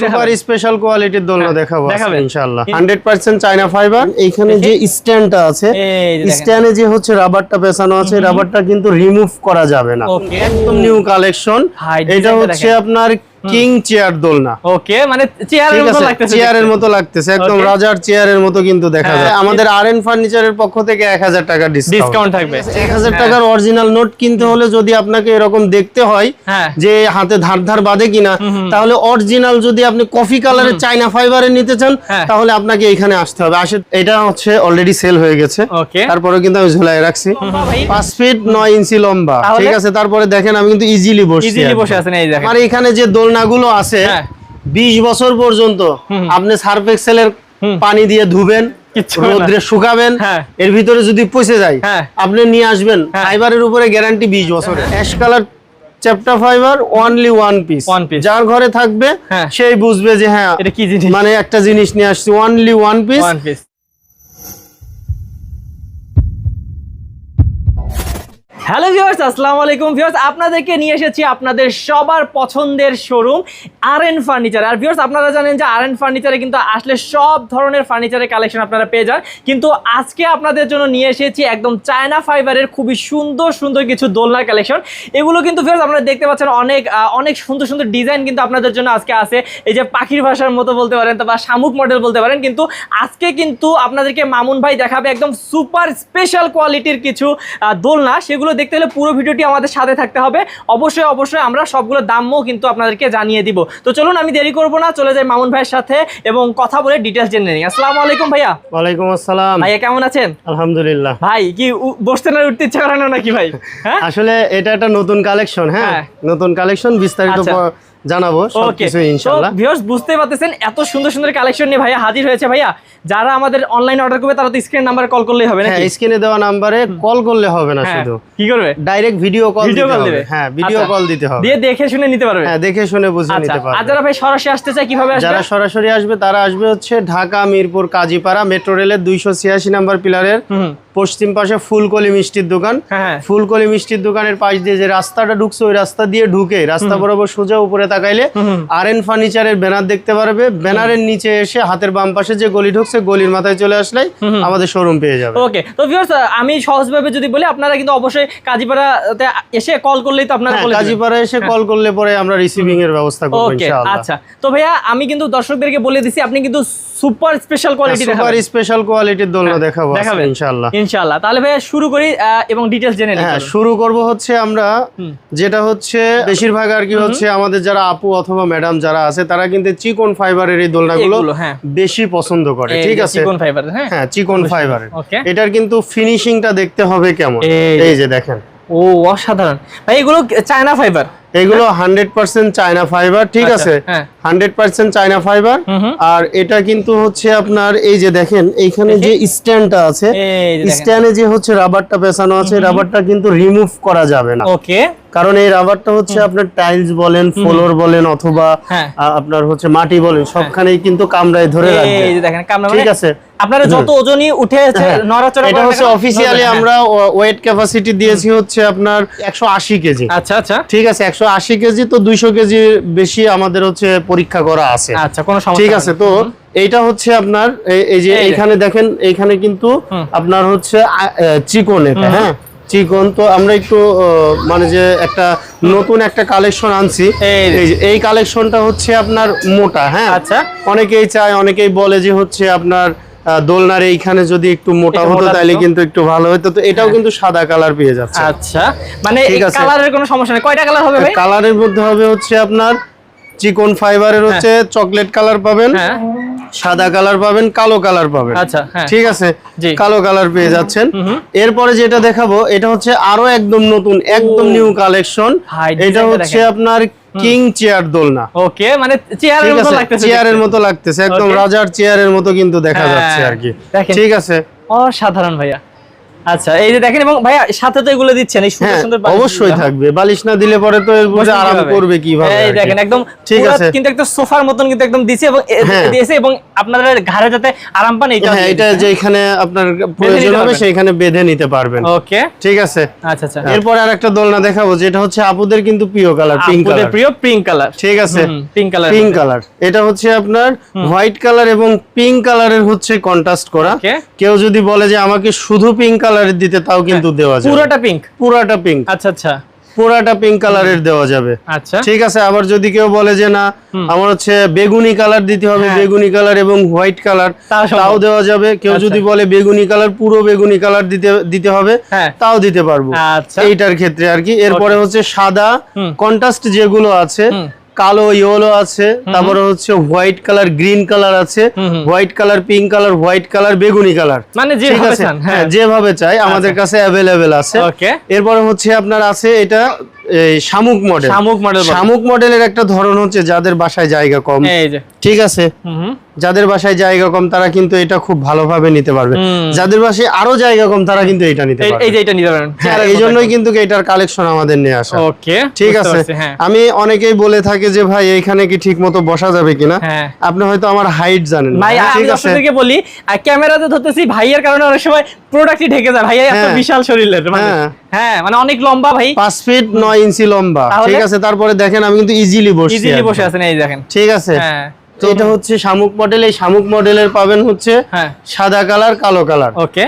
Super special কোয়ালিটির দোলনা হ্যাঁ, দেখাবো। ইনশাআল্লাহ। 100% চায়না ফাইবার। এইখানে যে স্ট্যান্ডটা আছে। স্ট্যান্ডে যে হচ্ছে রাবারটা পেছানো আছে রাবারটা কিন্তু রিমুভ করা যাবে না। একদম নিউ কালেকশন এটা হচ্ছে আপনার কিং চেয়ার দোলনা। ওকে মানে চেয়ারের মতো লাগতেছে চেয়ারের মতো লাগতেছে একদম রাজার চেয়ারের মতো কিন্তু দেখা হ্যাঁ। যায় আমাদের আর এন ফার্নিচারের পক্ষ থেকে এক হাজার টাকা ডিসকাউন্ট থাকবে। এক হাজার টাকার অরিজিনাল নোট কিনতে হলে যদি আপনাকে এরকম দেখতে হয় হ্যাঁ। যে হাতে ধার ধার বাঁধে কিনা তাহলে অরিজিনাল যদি আপনি কফি কালারের চাইনা ফাইবারের নিতে চান হ্যাঁ। তাহলে আপনাকে এখানে আসতে হবে। আসে এটা হচ্ছে অলরেডি সেল হয়ে গেছে। তারপরে কিন্তু আমি ঝুলাই রাখছি। পাঁচ ফিট নয় ইঞ্চি লম্বা। ঠিক আছে তারপরে দেখেন আমি কিন্তু ইজিলি বসছি ইজিলি। বসে আছেন এই দেখেন। এখানে যে দোলনাগুলো আছে হ্যাঁ। বিশ বছর পর্যন্ত আপনি সার্ফ এক্সেলের পানি দিয়ে ধুবেন। রোদ্রে শুকাবেন হ্যাঁ। এর ভিতরে যদি পচে যায় হ্যাঁ। আপনি নিয়ে আসবেন। ফাইবারের উপরে গ্যারান্টি বিশ বছর ash colour chapter fibre only one piece. যার ঘরে থাকবে। সেই বুঝবে যে হ্যাঁ এটা কি জিনিস মানে একটা জিনিস নিয়ে আসছি only one piece one piece hello viewers আসসালামু আলাইকুম ভিউয়ার্স আপনাদেরকে নিয়ে এসেছি আপনাদের সবার পছন্দের শোরুম আর এন ফার্নিচার আর ভিউয়ার্স আপনারা জানেন যে আর এন ফার্নিচারে কিন্তু আসলে সব ধরনের ফার্নিচারের কালেকশন আপনারা পেয়ে যান। কিন্তু আজকে আপনাদের জন্য নিয়ে এসেছি একদম চায়না ফাইবারের খুবই সুন্দর সুন্দর কিছু দোলনার কালেকশন এগুলো কিন্তু ভিউয়ার্স আপনারা দেখতে পাচ্ছেন অনেক অনেক সুন্দর সুন্দর ডিজাইন কিন্তু আপনাদের জন্য আজকে আছে। এই যে পাখির ভাষার মতো বলতে পারেন, বা শামুক মডেল বলতে পারেন। কিন্তু আজকে কিন্তু আপনাদেরকে মামুন ভাই দেখাবে একদম সুপার স্পেশাল কোয়ালিটির কিছু দোলনা। সেগুলো দেখতে হলে পুরো ভিডিওটি আমাদের সাথে থাকতে হবে। অবশ্যই অবশ্যই আমরা সবগুলো দামও কিন্তু আপনাদেরকে জানিয়ে দিব। তো চলুন আমি দেরি করব না চলে যাই মামুন ভাইয়ের সাথে এবং কথা বলে ডিটেলস জেনে নিই। আসসালামু আলাইকুম ভাইয়া। ওয়ালাইকুম আসসালাম। ভাইয়া কেমন আছেন? আলহামদুলিল্লাহ। ভাই কি বসতে না উঠতে ইচ্ছা করে না নাকি ভাই? হ্যাঁ? আসলে এটা একটা নতুন কালেকশন হ্যাঁ? হ্যাঁ। নতুন কালেকশন বিস্তারিত আচ্ছা। জানাব ওকে সবকিছু ইনশাআল্লাহ ভিউয়ার্স বুঝতে পারতেছেন এত সুন্দর সুন্দর কালেকশন নিয়ে ভাইয়া হাজির হয়েছে ভাইয়া। যারা আমাদের অনলাইন অর্ডার করবে তারা তো স্ক্রিন নাম্বার কল করলেই হবে হ্যাঁ নাকি? স্ক্রিনে দেওয়া নাম্বারে কল করলে হবে না হ্যাঁ, শুধু। কি করবে? Direct video call video call দিবে? হ্যাঁ ভিডিও। কল দিতে হবে। দিয়ে দেখে শুনে নিতে পারবে? হ্যাঁ দেখে শুনে বুঝে আচ্ছা। আর যারা ভাই সরাসরি আসতে চায় কীভাবে আসবে? যারা সরাসরি আসবে তারা আসবে হচ্ছে ঢাকা মিরপুর কাজীপাড়া মেট্রো রেলের দুইশো ছিয়াশি নাম্বার পিলারের পশ্চিম পাশে ফুলকলি মিষ্টির দোকান। হ্যাঁ ফুলকলি মিষ্টির দোকানের পাশ দিয়ে যে রাস্তাটা ঢুকছে ওই রাস্তা দিয়ে ঢুকে রাস্তা বরাবর সোজা উপরে তাকাইলে আর এন ফার্নিচারের ব্যানার দেখতে পারবে। ব্যানারের নিচে এসে হাতের বাম পাশে যে গলি ঢুকছে গলির মাথায় চলে আসলেই আমাদের শোরুম পেয়ে যাবে। ওকে তো ভিউয়ার্স আমি সহজভাবে যদি বলি আপনারা কিন্তু অবশ্যই কাজীপাড়াতে এসে কল করলেই তো আপনারা হ্যাঁ, কাজীপাড়া এসে কল করলে পরে আমরা রিসিভিং এর ব্যবস্থা করব ইনশাআল্লাহ। আচ্ছা। তো ভাইয়া আমি কিন্তু দর্শকদেরকে বলে দিছি আপনি কিন্তু সুপার স্পেশাল কোয়ালিটি সুপার দেখাবেন। স্পেশাল কোয়ালিটির দোলনা দেখাবো ইনশাআল্লাহ। ইনশাআল্লাহ। তাহলে ভাইয়া শুরু করি এবং ডিটেলস জেনে নিই হ্যাঁ শুরু করব হচ্ছে আমরা যেটা হচ্ছে বেশিরভাগ আর কি হচ্ছে আমাদের যারা আপু অথবা ম্যাডাম যারা আছে তারা কিন্তু চিকন ফাইবারের এই দোলনাগুলো হ্যাঁ। বেশি পছন্দ করে ঠিক আছে? চিকন ফাইবার হ্যাঁ। হ্যাঁ চিকন ফাইবারের এটার কিন্তু ফিনিশিংটা দেখতে হবে কেমন? এই যে দেখেন। ও অসাধারণ। ভাই এগুলো চায়না ফাইবার এগুলো হান্ড্রেড পার্সেন্ট চায়না ফাইবার ঠিক আচ্ছা, আছে? হ্যাঁ। হান্ড্রেড পার্সেন্ট চায়না ফাইবার আর এটা কিন্তু হচ্ছে আপনার এই যে দেখেন এইখানে যে স্ট্যান্ডটা আছে স্ট্যান্ডে যে হচ্ছে রাবারটা পেছানো আছে রাবারটা কিন্তু রিমুভ করা যাবে না। ওকে। কারণ এই রাবারটা হচ্ছে আপনার টাইলস বলেন ফ্লোর বলেন অথবা হ্যাঁ। আপনার হচ্ছে মাটি বলেন সবখানেই কিন্তু কামড়ায় ধরে রাখবে। এই যে দেখেন কামনা ঠিক আছে? আপনারা যত ওজনই উঠে হ্যাঁ, নড়াচড়া এটা হচ্ছে কেন, অফিসিয়ালি হ্যাঁ। আমরা ওয়েট ক্যাপাসিটি দিয়েছি হচ্ছে আপনার একশো আশি কেজি। আচ্ছা আচ্ছা। ঠিক আছে একশো আশি কেজি তো দুইশো কেজি বেশি আমাদের হচ্ছে পরীক্ষা করা আছে। আচ্ছা কোনো সমস্যা ঠিক আছে তো এইটা হচ্ছে আপনার এই- যে। এইখানে দেখেন এইখানে কিন্তু আপনার হচ্ছে চিকন এটা হ্যাঁ? চিকন তো আমরা একটু মানে যে একটা নতুন একটা কালেকশন আনছি। এই কালেকশনটা হচ্ছে আপনার মোটা হ্যাঁ? আচ্ছা। অনেকেই চায় অনেকেই বলে যে হচ্ছে আপনার দোলনার এইখানে যদি একটু মোটা হতো তাহলে কিন্তু একটু ভালো হতো। তো এটাও কিন্তু সাদা কালার পেয়ে যাচ্ছে। আচ্ছা। মানে কালারের কোনো সমস্যা নেই। কয়টা কালার হবে ভাই? কালারের মধ্যে হবে হচ্ছে আপনার চিকন ফাইবারের হচ্ছে চকলেট কালার পাবেন হ্যাঁ। সাদা কালার পাবেন কালো কালার পাবেন। আচ্ছা হ্যাঁ। ঠিক আছে? কালো কালার পেয়ে যাচ্ছেন। এরপরে যেটা দেখাবো এটা হচ্ছে আরও একদম নতুন একদম নিউ কালেকশন এটা হচ্ছে আপনার কিং চেয়ার দোলনা। ওকে মানে চেয়ারের মতো লাগতেছে চেয়ারের মতো লাগতেছে একদম রাজার চেয়ারের মতো কিন্তু দেখা হ্যাঁ, যাচ্ছে আর কি। ঠিক আছে। অসাধারণ ভাইয়া। আচ্ছা এই যে দেখেন এবং ভাইয়া সাথে তো এগুলো দিচ্ছেন এই সুন্দর হ্যাঁ সুন্দর অবশ্যই থাকবে। বালিশ না দিলে পরে তো বুঝে আরাম করবে কীভাবে এই দেখেন একদম ঠিক আছে। কিন্তু একটা সোফার মতন কিন্তু একদম দিছে এবং হ্যাঁ। দিয়েছে এবং আপনাদের ঘাড়ে যাতে আরাম পান এটা হ্যাঁ এটা যে এখানে আপনার প্রয়োজন হবে। সেইখানে বেঁধে নিতে পারবেন। ওকে। ঠিক আছে? আচ্ছা আচ্ছা। এরপরে আর একটা দোলনা দেখাবো যেটা হচ্ছে আপুদের কিন্তু প্রিয় কালার পিঙ্ক কালার। প্রিয় পিঙ্ক কালার। ঠিক আছে? Pink colour pink colour. এটা হচ্ছে আপনার হোয়াইট কালার এবং পিঙ্ক কালারের হচ্ছে কন্ট্রাস্ট করা। কেউ যদি বলে যে আমাকে শুধু পিঙ্ক কালারের দিতে তাও কিন্তু দেওয়া যাবে। পুরোটা পিঙ্ক পুরাটা পিঙ্ক আচ্ছা আচ্ছা। পুরাটা পিঙ্ক কালারের দেওয়া যাবে। আচ্ছা। ঠিক আছে আবার যদি কেউ বলে যে না আমার হচ্ছে বেগুনি কালার দিতে হবে হ্যাঁ। বেগুনি কালার এবং হোয়াইট কালার তাও দেওয়া যাবে। কেউ আচ্ছা। যদি বলে বেগুনি কালার পুরো বেগুনি কালার দিতে দিতে হবে হ্যাঁ। তাও দিতে পারব। আচ্ছা। এইটার ক্ষেত্রে আর কি। এরপরে হচ্ছে সাদা। কন্ট্রাস্ট যেগুলো আছে। কালো ইয়েলো আছে তারপরে হচ্ছে হোয়াইট কালার গ্রিন কালার আছে। White colour pink colour white colour বেগুনি কালার মানে যে ঠিক আছে? হ্যাঁ। হ্যাঁ যেভাবে চাই আমাদের কাছে অ্যাভেলেবেল আছে। ওকে এরপরে হচ্ছে আপনার আছে এটা এই শামুক মডেল শামুক মডেল শামুক মডেলের একটা ধরন হচ্ছে যাদের বাসায় জায়গা কম। ঠিক আছে? যাদের বাসায় জায়গা কম তারা কিন্তু এটা খুব ভালোভাবে নিতে পারবে। যাদের বাসায় আরও জায়গা কম তারা কিন্তু এটা নিতে পারবে। এই যে এটা নিতে পারেন হ্যাঁ এই জন্যই কিন্তু এটার কালেকশন আমাদের নিয়ে আসা। ওকে ঠিক আছে? হ্যাঁ। আমি অনেকেই বলে থাকে যে ভাই এইখানে কি ঠিক মতো বসা যাবে কিনা? হ্যাঁ। আপনি হয়তো আমার হাইট জানেন ভাই আমি ঠিক আছে? আপনাদেরকে বলি ক্যামেরাতে ধরতেছি ভাইয়ের কারণে অনেক সময় প্রোডাক্টই ঢেকে যায়। ভাইয়া এত। বিশাল শরীরের মানে হ্যাঁ। হ্যাঁ মানে অনেক লম্বা ভাই। ফিট ইঞ্চি লম্বা। ঠিক আছে তারপরে দেখেন আমি কিন্তু ইজিলি ইজিলি বসে আছেন এই দেখেন। ঠিক আছে। হ্যাঁ। এটা হচ্ছে শামুক মডেল এই শামুক মডেলের পাবেন হচ্ছে হ্যাঁ। সাদা কালার কালো কালার। ওকে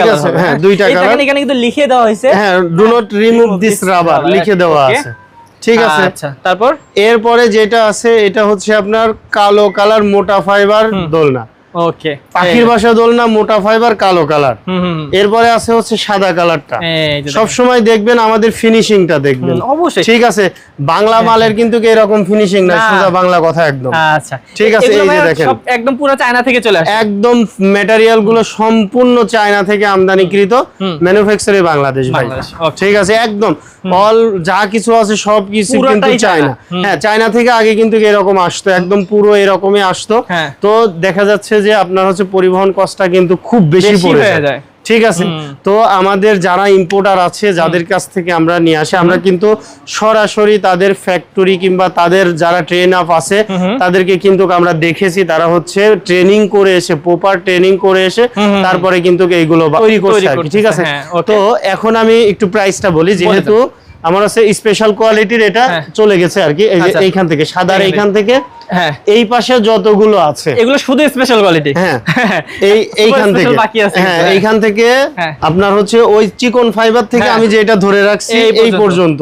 কালার হ্যাঁ, দুইটা colour। এখানে কিন্তু লিখে দেওয়া হয়েছে। হ্যাঁ do not remove this rubber লিখে দেওয়া আছে। ঠিক আছে। আচ্ছা তারপর? এরপরে যেটা আছে এটা হচ্ছে আপনার কালো কালার মোটা ফাইবার দোলনা। ওকে পাখির বাসা দোলনা মোটা ফাইবার কালো কালার। এরপরে আছে হচ্ছে সাদা কালারটা সব সময় দেখবেন আমাদের ফিনিশিংটা দেখবেন। অবশ্যই। ঠিক আছে? বাংলা মালের কিন্তু এরকম ফিনিশিং না না। সোজা বাংলা কথা একদম। আচ্ছা। ঠিক আছে, এই যে দেখেন। একদম পুরো চায়না থেকে চলে আসে। একদম ম্যাটেরিয়ালগুলো সম্পূর্ণ চায়না থেকে আমদানিকৃত। ম্যানুফ্যাকচারে বাংলাদেশ ভাই। ঠিক আছে একদম। অল যা কিছু আছে সব কিছু কিন্তু চায়না। চায়না। হ্যাঁ চায়না থেকে আগে কিন্তু এরকম আসতো একদম পুরো এরকমই আসতো। হ্যাঁ। তো দেখা যাচ্ছে যে আপনার হচ্ছে পরিবহন কষ্টটা কিন্তু খুব বেশি পড়ে যায়। ঠিক আছে? তো আমাদের যারা ইম্পোর্টার আছে যাদের কাছ থেকে আমরা নিয়ে আসি আমরা কিন্তু সরাসরি তাদের ফ্যাক্টরি কিংবা তাদের যারা ট্রেন আপ আছে তাদেরকে কিন্তু আমরা দেখেছি তারা হচ্ছে ট্রেনিং করে এসে প্রপার ট্রেনিং করে এসে তারপরে কিন্তু এইগুলো তৈরি করছে ঠিক আছে? হ্যাঁ, তো এখন আমি একটু প্রাইসটা বলি যেহেতু আমার আছে স্পেশাল কোয়ালিটির এটা হ্যাঁ। চলে গেছে আর কি এই যে আচ্ছা। এইখান থেকে সাদা আর এইখান থেকে হ্যাঁ এই পাশে যতগুলো আছে এগুলো শুধু স্পেশাল কোয়ালিটি হ্যাঁ এই এইখান থেকে বাকি আছে হ্যাঁ হ্যাঁ। এইখান থেকে হ্যাঁ। আপনার হচ্ছে ওই চিকন ফাইবার থেকে আমি যেটা ধরে রাখছি এই পর্যন্ত।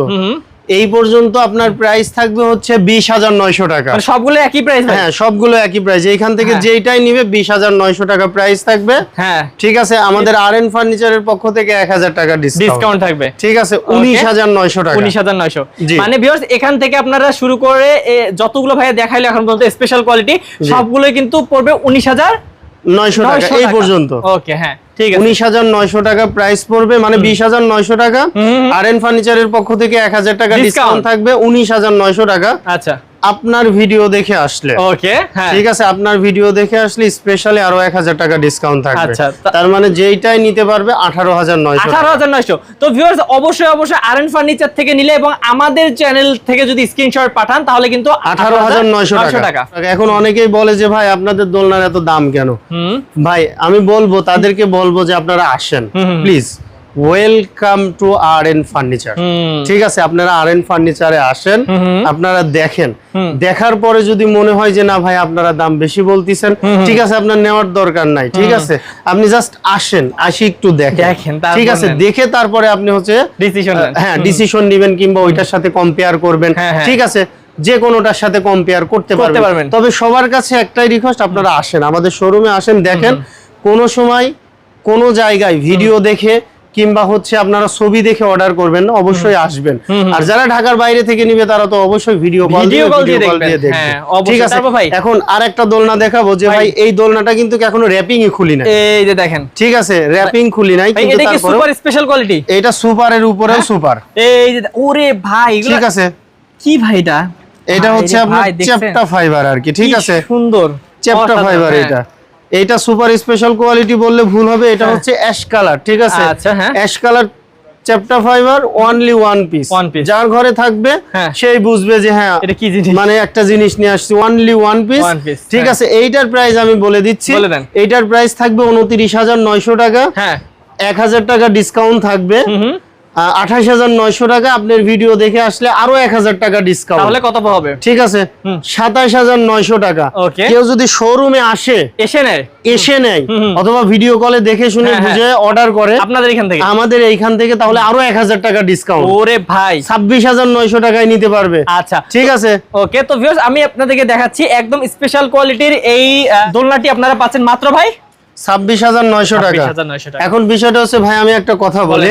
এই পর্যন্ত আপনার প্রাইস থাকবে হচ্ছে বিশ হাজার নয়শো টাকা। মানে সবগুলো একই প্রাইস হ্যাঁ সবগুলো একই প্রাইস এইখান থেকে হ্যাঁ। যেইটাই নিবে বিশ হাজার নয়শো টাকা প্রাইস থাকবে। হ্যাঁ। ঠিক আছে আমাদের আর এন ফার্নিচারের পক্ষ থেকে এক হাজার টাকা ডিসকাউন্ট থাকবে। ঠিক আছে উনিশ হাজার নয়শো টাকা। উনিশ হাজার নয়শো। মানে ভিউয়ার্স এখান থেকে আপনারা শুরু করে যতগুলো ভাইয়া দেখাইলো এখন পর্যন্ত স্পেশাল কোয়ালিটি সবগুলো কিন্তু পড়বে উনিশ হাজার নয়শো টাকা এই পর্যন্ত। ওকে হ্যাঁ। উনিশ হাজার নয়শো টাকা প্রাইস পড়বে মানে বিশ হাজার নয়শো টাকা। আর এন ফার্নিচারের পক্ষ থেকে এক হাজার টাকা। ডিসকাউন্ট থাকবে উনিশ হাজার নয়শো টাকা। আচ্ছা। আপনার ভিডিও দেখে আসলে। ওকে হ্যাঁ। ঠিক আছে আপনার ভিডিও দেখে আসলে স্পেশালি আরও এক হাজার টাকা ডিসকাউন্ট থাকবে। আচ্ছা, তার মানে যেইটাই নিতে পারবে আঠারো হাজার নয়শো আঠারো হাজার নয়শো। তো ভিউয়ার্স অবশ্যই অবশ্যই আর ফার্নিচার থেকে নিলে এবং আমাদের চ্যানেল থেকে যদি স্ক্রিনশট পাঠান তাহলে কিন্তু আঠারো হাজার নয়শো টাকা। এখন অনেকেই বলে যে ভাই আপনাদের দোলনার এত দাম কেন? ভাই আমি বলব তাদেরকে বলব যে আপনারা আসেন। Please welcome to R N furniture ঠিক আছে আপনারা আর এন ফার্নিচারে আসেন। আপনারা দেখেন। দেখার পরে যদি মনে হয় যে না ভাই আপনারা দাম বেশি বলতেছেন ঠিক আছে আপনার নেওয়ার দরকার নাই ঠিক আছে। আপনি জাস্ট আসেন আসি একটু দেখেন। ঠিক আছে দেখে তারপরে আপনি হচ্ছে ডিসিশন হ্যাঁ ডিসিশন নেবেন কিংবা ওইটার সাথে কম্পেয়ার করবেন। হ্যাঁ, হ্যাঁ। ঠিক আছে যে কোনোটার সাথে কম্পেয়ার করতে পারবেন। তবে সবার কাছে একটাই রিকোয়েস্ট আপনারা আসেন। আমাদের শোরুমে আসেন দেখেন কোনো সময় কোনো জায়গায় ভিডিও দেখে কিংবা হচ্ছে আপনারা ছবি দেখে অর্ডার করবেন অবশ্যই আসবেন। আর যারা ঢাকার বাইরে থেকে নিবে তারা তো অবশ্যই ভিডিও কল দিয়ে ভিডিও কল দেখবেন। দেখবে হ্যাঁ, ঠিক আছে? এখন আরেকটা দোলনা দেখাবো যে ভাই- এই দোলনাটা কিন্তু এখনও র্যাপিংই খুলি নাই। এই যে দেখেন। ঠিক আছে? র্যাপিং খুলি নাই কিন্তু এটা কি সুপার স্পেশাল কোয়ালিটি এটা সুপারের উপরেও সুপার। এই যে ওরে ভাই ঠিক আছে? কি ভাই এটা? এটা হচ্ছে আপনার? চ্যাপ্টা ফাইবার আর কি ঠিক আছে? সুন্দর। চ্যাপ্টা ফাইবার হ্যাঁ। এটা সুপার স্পেশাল কোয়ালিটি বললে ভুল হবে এটা হ্যাঁ। হচ্ছে অ্যাশ কালার ঠিক আছে আচ্ছা, হ্যাঁ। Ash colour chapter fibre only one piece one piece যার ঘরে থাকবে হ্যাঁ। সেই বুঝবে যে হ্যাঁ এটা কি জিনিস মানে একটা জিনিস নিয়ে আসছি অনলি ওয়ান পিস ঠিক হ্যাঁ। আছে এইটার প্রাইস আমি বলে দিচ্ছি বলে দেন। এইটার প্রাইস থাকবে উনত্রিশ হাজার নয়শো টাকা হ্যাঁ এক হাজার টাকা ডিসকাউন্ট থাকবে আঠাশ হাজার নয়শো টাকা আপনার ভিডিও দেখে আসলে আরও এক হাজার টাকা ডিসকাউন্ট তাহলে কত হবে? ঠিক আছে? সাতাশ হাজার নয়শো টাকা. কেউ যদি শোরুমে আসে এসে নেয়? এসে নেয়। অথবা ভিডিও কলে দেখে শুনে হ্যাঁ, হ্যাঁ। বুঝে অর্ডার করে আপনাদের এখান থেকে? আমাদের এইখান থেকে তাহলে আরও এক হাজার টাকা ডিসকাউন্ট ওরে ভাই। ছাব্বিশ হাজার নয়শো টাকায় নিতে পারবে। আচ্ছা। ঠিক আছে? ওকে তো ভিউয়ার্স আমি আপনাদেরকে দেখাচ্ছি একদম স্পেশাল কোয়ালিটির এই দোলনাটি আপনারা পাচ্ছেন মাত্র ভাই? ছাব্বিশ হাজার নয়শো টাকা। এখন বিষয়টা হচ্ছে ভাই আমি একটা কথা বলি।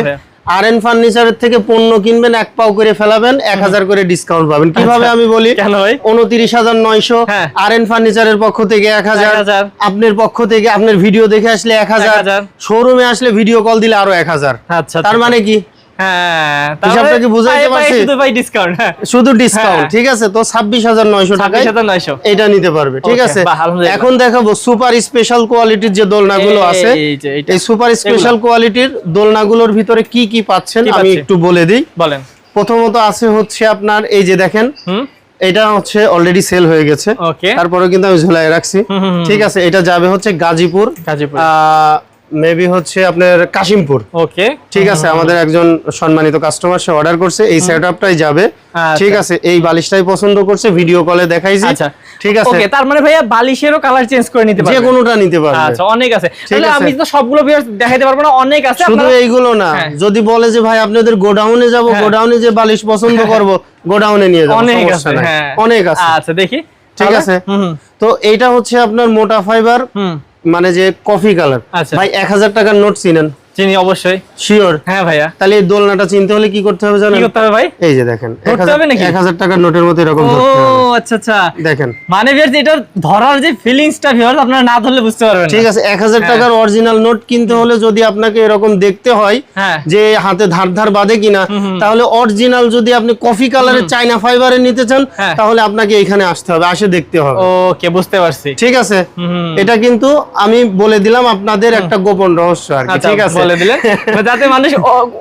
আর এন ফার্নিচারের থেকে পণ্য কিনবেন এক পাও করে ফেলাবেন এক হাজার করে ডিসকাউন্ট পাবেন। কীভাবে আচ্ছা। আমি বলি? কেন ভাই? উনত্রিশ হাজার নয়শো আরএন আর এন ফার্নিচারের পক্ষ থেকে এক হাজার। 1000 আপনার পক্ষ থেকে আপনার ভিডিও দেখে আসলে এক হাজার। 1000 শোরুমে আসলে ভিডিও কল দিলে আরও এক হাজার। আচ্ছা তার মানে কি? হ্যাঁ হিসাবটা কি বুঝাইতে পায়ে পায়ে পারছি? শুধু ভাই ডিসকাউন্ট হ্যাঁ। শুধু ডিসকাউন্ট হ্যাঁ। ঠিক আছে? তো ছাব্বিশ হাজার নয়শো টাকায় 26,900 এটা নিতে পারবে ঠিক আছে? এখন দেখাবো সুপার স্পেশাল কোয়ালিটির যে দোলনাগুলো আছে এই সুপার স্পেশাল কোয়ালিটির দোলনাগুলোর ভিতরে কি কি পাচ্ছেন আমি একটু বলে দিই। বলেন। প্রথমত আছে হচ্ছে আপনার এই যে দেখেন এটা হচ্ছে অলরেডি সেল হয়ে গেছে। তারপরে কিন্তু আমি ঝুলাই রাখছি। ঠিক আছে এটা যাবে হচ্ছে গাজীপুর। গাজীপুর। মেবি হচ্ছে আপনার কাশিমপুর। ওকে ঠিক আছে আমাদের একজন সম্মানিত কাস্টমার সে অর্ডার করছে এই সেটআপটাই যাবে। আচ্ছা। ঠিক আছে এই বালিশটাই পছন্দ করছে ভিডিও কলে দেখাইছি। আচ্ছা। ঠিক আছে। ওকে তার মানে ভাইয়া বালিশেরও কালার চেঞ্জ করে নিতে পারবে। যে কোনোটা নিতে পারবে। আচ্ছা অনেক আছে। তাহলে আমি তো সবগুলো ভিউয়ার্স দেখাইতে পারব না অনেক আছে। শুধু এইগুলো না। হ্যাঁ। যদি বলে যে ভাই আপনাদের গোডাউনে যাব হ্যাঁ। গোডাউনে যে বালিশ পছন্দ করব গোডাউনে নিয়ে যাব অনেক আছে হ্যাঁ। অনেক আছে। আচ্ছা দেখি। ঠিক আছে। তো এইটা হচ্ছে আপনার মোটা ফাইবার হুম। মানে যে কফি কালার আচ্ছা। ভাই এক হাজার টাকার নোট চিনেন চিনি অবশ্যই। শিওর হ্যাঁ ভাইয়া। তাহলে এই দোলনাটা চিনতে হলে কি করতে হবে জানেন? কি করতে হবে ভাই? এই যে দেখেন ধরতে হবে নাকি? এক হাজার টাকার নোটের মতো এরকম ও ধরতে হবে। আচ্ছা আচ্ছা। দেখেন। মানে ভিউয়ার্স এটা ধরার যে ফিলিংসটা ভিউয়ার্স আপনারা না ধরলে বুঝতে পারবেন না। ঠিক আছে এক হাজার হ্যাঁ। টাকার অরিজিনাল নোট কিনতে হলে যদি আপনাকে এরকম দেখতে হয় হ্যাঁ। যে হাতে ধার ধার বাঁধে কিনা তাহলে অরিজিনাল যদি আপনি কফি কালারের চাইনা ফাইবারে নিতে চান হ্যাঁ। তাহলে আপনাকে এখানে আসতে হবে আসে দেখতে হবে। ওকে বুঝতে পারছি। ঠিক আছে? এটা কিন্তু আমি বলে দিলাম আপনাদের একটা গোপন রহস্য আর কি আচ্ছা ঠিক আছে? বলে দিলেন যাতে মানুষ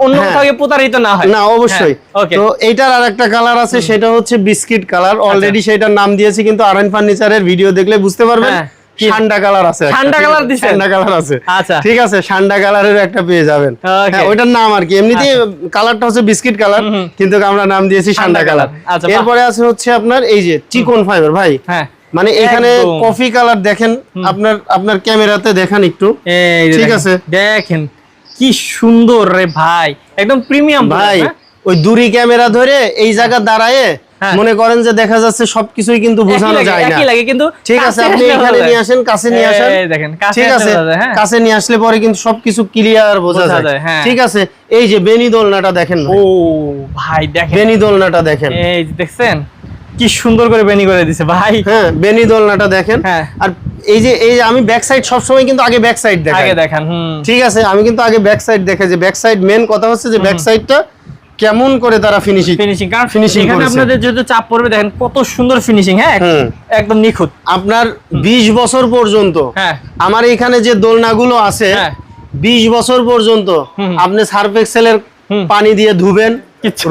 অন্য হ্যাঁ। কোথাও প্রতারিত না হয়। না অবশ্যই। হ্যাঁ, তো এইটার আর একটা কালার আছে সেটা হচ্ছে বিস্কিট কালার অলরেডি সেটার নাম দিয়েছি কিন্তু আরএন ফার্নিচারের ভিডিও দেখলে বুঝতে পারবেন ঠান্ডা কালার আছে ঠান্ডা ঠিক colour ঠান্ডা কালার আছে। আচ্ছা। ঠিক আছে ঠান্ডা কালারের একটা পেয়ে যাবেন। ওইটার নাম আর কি। এমনিতেই কালারটা হচ্ছে বিস্কিট কালার কিন্তু আমরা নাম দিয়েছি ঠান্ডা ঠান্ডা কালার colour। এরপরে আছে হচ্ছে আপনার এই যে চিকন ফাইবার ভাই। হ্যাঁ। মানে এখানে কফি কালার দেখেন আপনার আপনার ক্যামেরাতে দেখেন একটু। ঠিক আছে। দেখেন। কি সুন্দর রে ভাই। একদম প্রিমিয়াম ভাই ওই দূরি ক্যামেরা ধরে এই জায়গা দাঁড়ায় হ্যাঁ। মনে করেন যে দেখা যাচ্ছে সবকিছুই কিন্তু বোঝানো যায় না। লাগে কিন্তু ঠিক আছে কাছে আপনি এখানে নিয়ে আসেন কাছে নিয়ে আসেন। এই দেখেন কাছে ঠিক আছে হ্যাঁ। কাছে নিয়ে আসলে পরে কিন্তু সবকিছু ক্লিয়ার বোঝা যায়। হ্যাঁ। ঠিক আছে এই যে বেনি দোলনাটা দেখেন ও ভাই দেখেন। বেনি দোলনাটা দেখেন। এই যে দেখছেন? কি সুন্দর করে বেনি করে দিছে ভাই। হ্যাঁ বেনি দোলনাটা দেখেন। হ্যাঁ। আর এই যে এই যে আমি ব্যাক সাইড সবসময় কিন্তু আগে ব্যাক সাইড দেখাই। আগে দেখান ঠিক আছে আমি কিন্তু আগে ব্যাক সাইড দেখে যে ব্যাক সাইড মেন কথা হচ্ছে যে ব্যাক সাইডটা কেমন করে তারা ফিনিশিং ফিনিশিং কারণ Finishing এখানে আপনাদের যেহেতু চাপ পড়বে দেখেন কত সুন্দর ফিনিশিং হ্যাঁ। একদম নিখুঁত। আপনার 20 বছর পর্যন্ত হ্যাঁ। আমার এখানে যে দোলনাগুলো আছে হ্যাঁ। 20 বছর পর্যন্ত আপনি সার্ফ এক্সেলের পানি দিয়ে ধুবেন।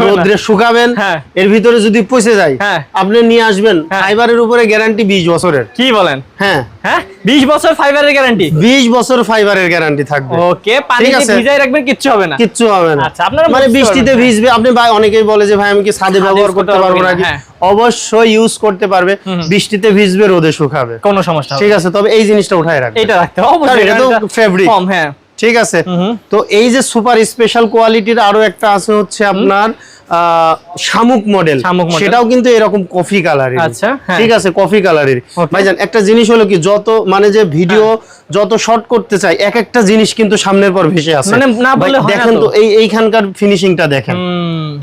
রোদ্রে শুকাবেন হ্যাঁ। এর ভিতরে যদি পচে যায় হ্যাঁ। আপনি নিয়ে আসবেন হ্যাঁ। ফাইবারের উপরে গ্যারান্টি 20 বছরের। কি বলেন? হ্যাঁ। হ্যাঁ? 20 বছর ফাইবারের গ্যারান্টি 20 বছর ফাইবারের গ্যারান্টি থাকবে। ওকে পানি ঠিক দিয়ে আছে। ভিজাই রাখবেন কিচ্ছু হবে না। কিচ্ছু হবে না। আচ্ছা, আপনারা মানে বৃষ্টিতে ভিজবে আপনি ভাই অনেকেই বলে যে ভাই আমি কি ছাদে ব্যবহার করতে পারব নাকি? হ্যাঁ। অবশ্যই ইউজ করতে পারবে। বৃষ্টিতে ভিজবে রোদে শুকাবে। কোনো সমস্যা ঠিক আছে তবে এই জিনিসটা উঠায় রাখবে এটা রাখতে হবে। এটা তো। কম হ্যাঁ। ঠিক আছে? তো এই যে সুপার স্পেশাল কোয়ালিটির আরও একটা আছে হচ্ছে আপনার শামুক মডেল সেটাও কিন্তু এরকম কফি কালারের আচ্ছা, হ্যাঁ। ঠিক আছে কফি কালারের ভাইজান একটা জিনিস হলো কি যত মানে যে ভিডিও যত শর্ট করতে চাই এক একটা জিনিস কিন্তু সামনের পর ভেসে আসে। মানে না হয় না দেখেন তো। এই এইখানকার ফিনিশিংটা দেখেন।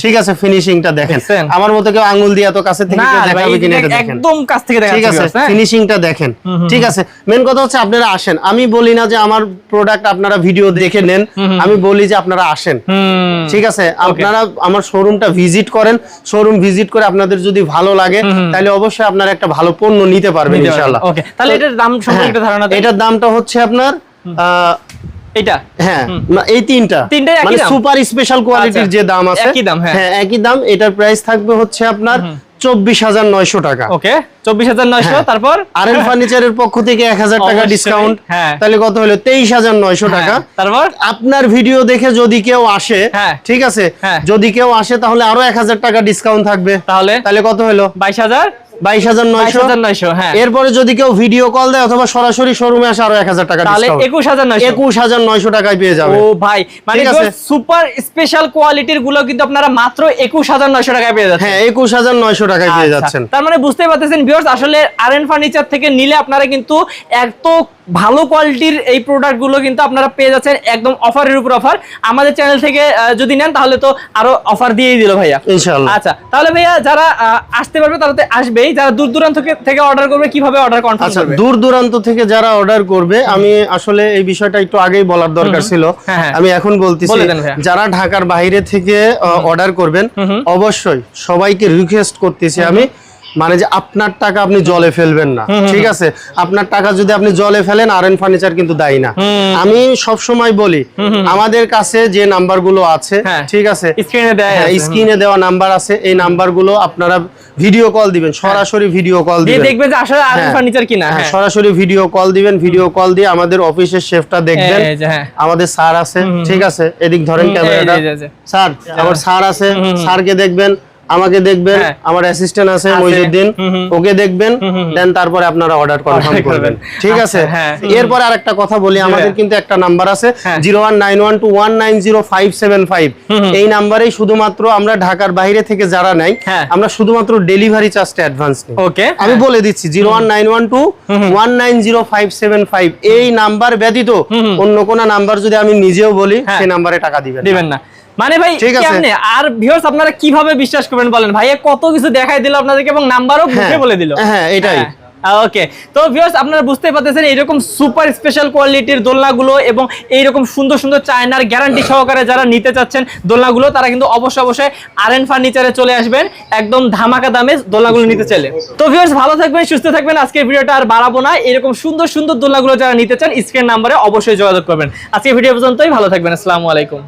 ঠিক আছে ফিনিশিংটা দেখেন। আমার মতো কেউ আঙ্গুল দিয়ে এত কাছে থেকে দেখাবে কিনা এটা এটা দেখেন। একদম কাছ থেকে দেখা ঠিক আছে ফিনিশিংটা দেখেন। ঠিক আছে মেন কথা হচ্ছে আপনারা আসেন। আমি বলি না যে আমার প্রোডাক্ট আপনারা ভিডিও দেখে নেন। আমি বলি যে আপনারা আসেন। ঠিক আছে আপনারা আমার শোরুম শোরুমটা ভিজিট করেন শোরুম ভিজিট করে আপনাদের যদি ভালো লাগে তাহলে অবশ্যই আপনারা একটা ভালো পণ্য নিতে পারবেন ইনশাআল্লাহ। ওকে তাহলে এটার দাম সম্পর্কে ধারণা দেন এটার দামটা হচ্ছে আপনার আহ, এটা হ্যাঁ এই তিনটা। মানে সুপার স্পেশাল কোয়ালিটির আচ্ছা, যে দাম আছে একই দাম, হ্যাঁ। একই দাম এটার প্রাইস থাকবে হচ্ছে আপনার চব্বিশ হাজার নয়শো টাকা। ওকে চব্বিশ হাজার নয়শো হ্যাঁ। তারপর? আর ফার্নিচারের পক্ষ থেকে এক হাজার টাকা ডিসকাউন্ট হ্যাঁ। তাহলে কত হলো? তেইশ হাজার নয়শো টাকা। হ্যাঁ, তারপর? আপনার ভিডিও দেখে যদি কেউ আসে। ঠিক আছে। যদি কেউ আসে তাহলে আরও এক হাজার টাকা ডিসকাউন্ট থাকবে। তাহলে? তাহলে কত হলো? বাইশ হাজার। হ্যাঁ। এরপরে যদি কেউ ভিডিও কল দেয় অথবা সরাসরি শোরুমে আসে আরও এক হাজার টাকা তাহলে একুশ হাজার নয়শো। একুশ হাজার নয়শো টাকায় পেয়ে যাবে। ও ভাই মানে সুপার স্পেশাল কোয়ালিটিরগুলো কিন্তু আপনারা মাত্র একুশ হাজার নয়শো টাকায় পেয়ে যাচ্ছেন। হ্যাঁ একুশ হাজার নয়শো টাকায় পেয়ে আচ্ছা, যাচ্ছেন। তার মানে বুঝতে পারতেছেন ভিউয়ার্স আসলে আরএন ফার্নিচার থেকে নিলে আপনারা কিন্তু এত ভালো কোয়ালিটির এই প্রোডাক্টগুলো কিন্তু আপনারা পেয়ে যাচ্ছেন একদম অফারের উপর অফার আমাদের চ্যানেল থেকে যদি নেন তাহলে তো আরও অফার দিয়েই দিল ভাইয়া। ইনশাআল্লাহ। আচ্ছা তাহলে ভাইয়া যারা আসতে পারবে তারা তো আসবেই যারা দূর দূরান্ত থেকে- অর্ডার করবে কীভাবে অর্ডার কনফার্ম আচ্ছা করবে? দূর দূরান্ত থেকে যারা অর্ডার করবে আমি আসলে এই বিষয়টা একটু আগেই বলার দরকার ছিল। হ্যাঁ, হ্যাঁ। আমি এখন বলতেছি। যারা ঢাকার বাইরে থেকে অর্ডার করবেন অবশ্যই সবাইকে রিকোয়েস্ট করতেছি আমি। মানে যে আপনার টাকা আপনি জলে ফেলবেন না। ঠিক আছে? আপনার টাকা যদি আপনি জলে ফেলেন আর এন ফার্নিচার কিন্তু দায়ী না। আমি সব সময় বলি আমাদের কাছে যে নাম্বারগুলো আছে হ্যাঁ। ঠিক আছে? স্ক্রিনে দেয় হ্যাঁ, স্ক্রিনে দেওয়া নাম্বার আছে এই নাম্বারগুলো আপনারা ভিডিও কল দিবেন সরাসরি ভিডিও কল দিয়ে দিবেন। দেখবে যে আসলে আরএন হ্যাঁ। ফার্নিচার কিনা হ্যাঁ, হ্যাঁ। সরাসরি ভিডিও কল দিবেন ভিডিও কল দিয়ে আমাদের অফিসের শেফটা দেখবেন। হ্যাঁ। আমাদের স্যার আছে ঠিক আছে? এদিক ধরেন ক্যামেরাটা। স্যার আমার স্যার আছে স্যারকে দেখবেন। আমাকে দেখবেন হ্যাঁ। আমার অ্যাসিস্ট্যান্ট আছে। মইজুদ্দিন। ওকে দেখবেন দেন তারপরে আপনারা অর্ডার কনফার্ম করবেন। ঠিক আচ্ছা, আছে হ্যাঁ। এরপর আরেকটা কথা বলি আমাদের কিন্তু একটা নাম্বার আছে হ্যাঁ। Zero one nine one two one nine zero five seven five এই নাম্বারেই শুধুমাত্র আমরা ঢাকার বাইরে থেকে যারা নেই হ্যাঁ। আমরা শুধুমাত্র ডেলিভারি চার্জটা অ্যাডভান্স নিই ওকে আমি বলে দিচ্ছি zero one nine one two one nine zero five seven five এই নাম্বার ব্যতীত অন্য কোন নাম্বার যদি আমি নিজেও বলি হ্যাঁ। সেই নাম্বারে টাকা দিবেন। দিবেন না মানে ভাই ঠিক আছে। কেমনে? আর ভিউয়ার্স আপনারা কীভাবে বিশ্বাস করবেন বলেন? ভাইয়া কত কিছু দেখাই দিল আপনাদেরকে এবং নাম্বারও মুখে হ্যাঁ। বলে দিল। হ্যাঁ, এটাই। ওকে। তো ভিউয়ার্স আপনারা বুঝতে পারতেছেন এইরকম সুপার স্পেশাল কোয়ালিটির দোলনাগুলো এবং এইরকম সুন্দর সুন্দর চায়নার গ্যারান্টি সহকারে যারা নিতে চাচ্ছেন দোলনাগুলো তারা কিন্তু অবশ্যই অবশ্যই আর এন ফার্নিচারে চলে আসবেন। একদম ধামাকা দামে দোলনাগুলো নিতে চাইলে। তো ভিউয়ার্স ভালো থাকবেন সুস্থ থাকবেন। আজকের ভিডিওটা আর বাড়াবো না। এরকম সুন্দর সুন্দর দোলনাগুলো যারা নিতে চান স্ক্রিন নাম্বারে অবশ্যই যোগাযোগ করবেন। আজকে ভিডিও পর্যন্তই ভালো থাকবেন। আসসালামু আলাইকুম।